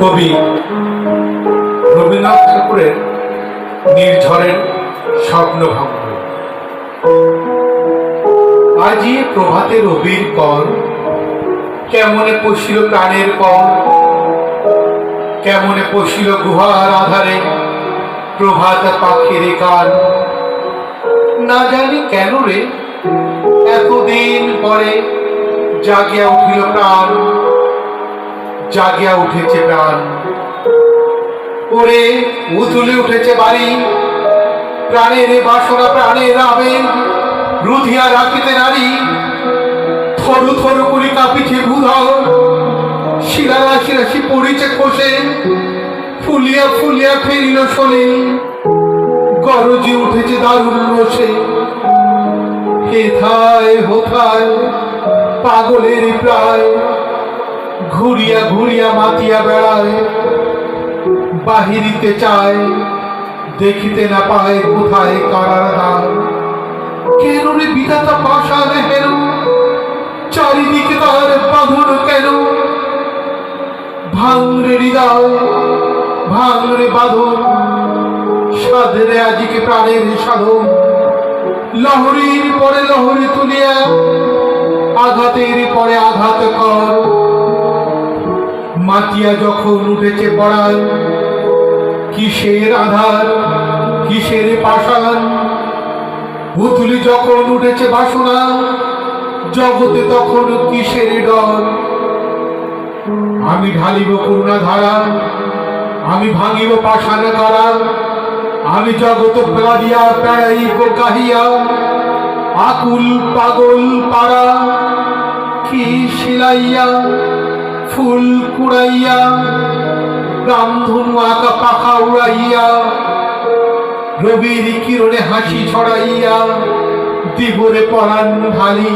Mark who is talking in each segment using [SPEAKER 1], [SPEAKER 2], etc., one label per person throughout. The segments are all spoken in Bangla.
[SPEAKER 1] কবি রবীন্দ্রনাথ ঠাকুরের নির্ঝরের স্বপ্নভঙ্গ আজি প্রভাতে রবির কর কেমনে পশিল প্রাণের কর কেমনে পশিল গুহার আধারে প্রভাত পাখির গান না জানি কেন রে, এতদিন পরে জাগিয়া উঠিল প্রাণ। জাগিয়া উঠেছে প্রাণ। ওরে, উথুলে উঠেছে বাড়ি। প্রাণের বাসনা, প্রাণের আবেগ। রুধিয়া রাখিতে নারী। থরু থরু করি কাঁপিছে ভূধর। শিলা রাশি রাশি পড়িছে খসে। ফুলিয়া ফুলিয়া ফেরিল শোনে গরজি উঠেছে দারুণ রসে। হেথায় হোথায় পাগলের প্রায়। ঘুরিয়া ঘুরিয়া মাতিয়া বেড়ায়, বাহিরিতে চায়, দেখিতে না পায় কোথায় কারার কেন রে বিধাতা পাশান হেন চারিদিকে তার বাঁধন কেন? ভাঙরে হৃদয়, ভাঙরে বাঁধন, সাধরে আজিকে প্রাণের সাধন। লহরীর পরে লহরী তুলিয়া, আঘাতের পরে আঘাত কর। মাতিয়া যখন উঠেছে পড়ায় কিসের আধার, কিসের পাষাণ? পুতুলি যখন উঠেছে বাসনা, জগতে তখন কিসের ডর আমি ঢালিব করুণা ধারা, আমি ভাঙিব পাষাণ করা আমি জগত প্লাদিয়া পেড়াইব কাহিয়া আকুল পাগল পাড়া, কি শিলাইয়া? ফুল কুড়াইয়া রামধনু আঁকা পাখা উড়াইয়া, রবির কিরণে হাসি ছড়াইয়া দিবরে পরাণ ঢালি।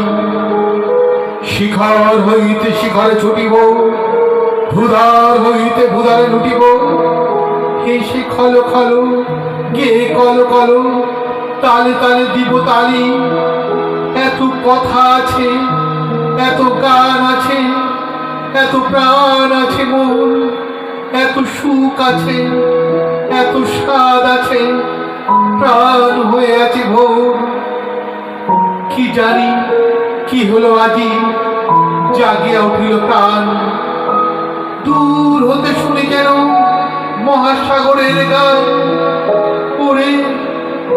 [SPEAKER 1] শিখর হইতে শিখরে ছুটিব, ভুধার হইতে ভুধারে লুটিব। হেসে খল খল, গে কল কল, তালে তালে দিব তালি। এত কথা আছে, এত গান আছে এত প্রাণ আছে মন, এত সুখ আছে, এত স্বাদ আছে, প্রাণ হয়ে আছে ভোর। কি জানি কি হলো আজি, জাগিয়া উঠিল প্রাণ। দূর হতে শুনি যেন মহাসাগরের গান, ওরে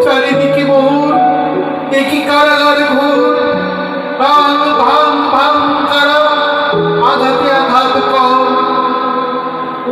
[SPEAKER 1] চারিদিকে মোর একই কারাগার